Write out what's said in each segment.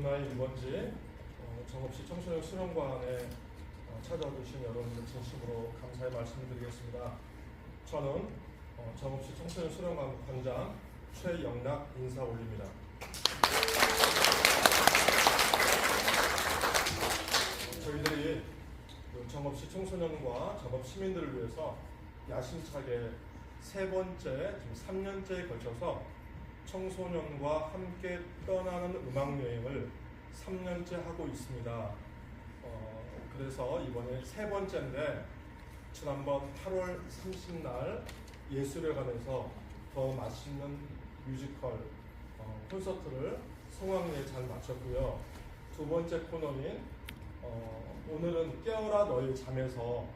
문화의 유원지 어, 정읍시 청소년 수련관에 어, 찾아주신 여러분들 진심으로 감사의 말씀드리겠습니다. 저는 어, 정읍시 청소년 수련관 관장 최영락 인사 올립니다. 저희들이 그 정읍시 청소년과 정읍 시민들을 위해서 야심차게 세 번째, 지금 3년째에 걸쳐서 청소년과 함께 떠나는 음악 여행을 3년째 하고 있습니다. 어, 그래서 이번에 세 번째인데 지난번 8월 30날 예술회관에서 더 맛있는 뮤지컬 어, 콘서트를 성황리에 잘 마쳤고요. 두 번째 코너인 어, 오늘은 깨어라 너의 잠에서 어,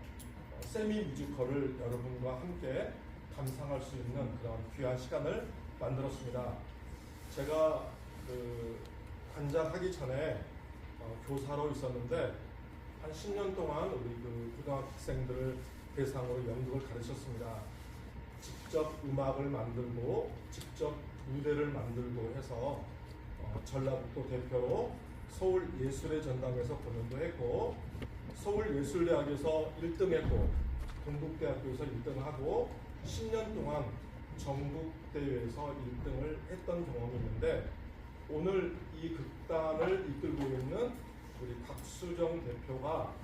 세미 뮤지컬을 여러분과 함께 감상할 수 있는 그런 귀한 시간을 만들었습니다. 제가 그 관장하기 전에 어, 교사로 있었는데 한 10년 동안 우리 그 고등학생들을 대상으로 연극을 가르쳤습니다. 직접 음악을 만들고 직접 무대를 만들고 해서 어, 전라북도 대표로 서울 예술의 전당에서 공연도 했고 서울 예술대학에서 1등했고 동국대학교에서 1등하고 10년 동안 전국 대회에서 1등을 했던 경험이 있는데 오늘 이 극단을 이끌고 있는 우리 박수정 대표가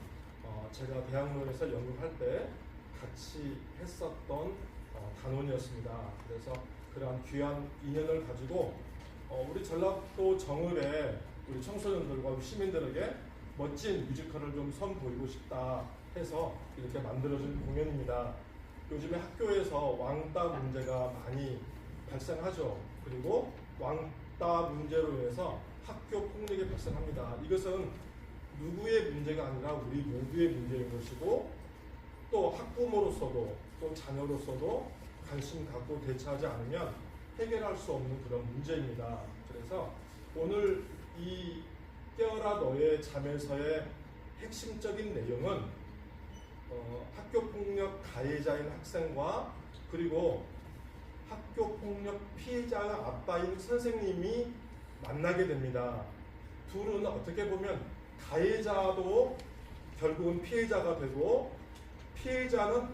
어, 제가 대학로에서 연극할 때 같이 했었던 어, 단원이었습니다. 그래서 그러한 귀한 인연을 가지고 어, 우리 전라도 정읍에 우리 청소년들과 시민들에게 멋진 뮤지컬을 좀 선보이고 싶다 해서 이렇게 만들어진 공연입니다. 요즘에 학교에서 왕따 문제가 많이 발생하죠. 그리고 왕따 문제로 인해서 학교 폭력이 발생합니다. 이것은 누구의 문제가 아니라 우리 모두의 문제인 것이고 또 학부모로서도 또 자녀로서도 관심 갖고 대처하지 않으면 해결할 수 없는 그런 문제입니다. 그래서 오늘 이 깨어라 너의 잠에서의 핵심적인 내용은 어, 학교 폭력 가해자인 학생과 그리고 학교 폭력 피해자의 아빠인 선생님이 만나게 됩니다. 둘은 어떻게 보면 가해자도 결국은 피해자가 되고 피해자는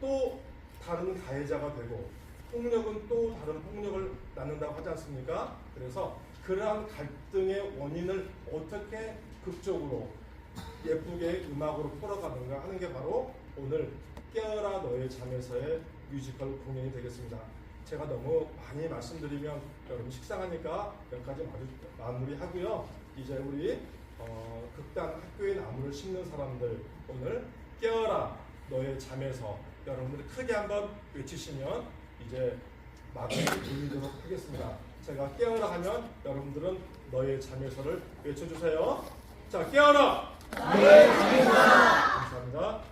또 다른 가해자가 되고 폭력은 또 다른 폭력을 낳는다고 하지 않습니까? 그래서 그러한 갈등의 원인을 어떻게 극적으로 예쁘게 음악으로 풀어가는가 하는 게 바로 오늘 깨어라 너의 잠에서의 뮤지컬 공연이 되겠습니다. 제가 너무 많이 말씀드리면 여러분 식상하니까 여기까지 마무- 마무리하고요. 이제 우리 어, 극단 학교의 나무를 심는 사람들 오늘 깨어라 너의 잠에서 여러분들이 크게 한번 외치시면 이제 마무리 돌리도록 하겠습니다. 제가 깨어라 하면 여러분들은 너의 잠에서를 외쳐주세요. 자 깨어라. 너의 잠에서 감사합니다.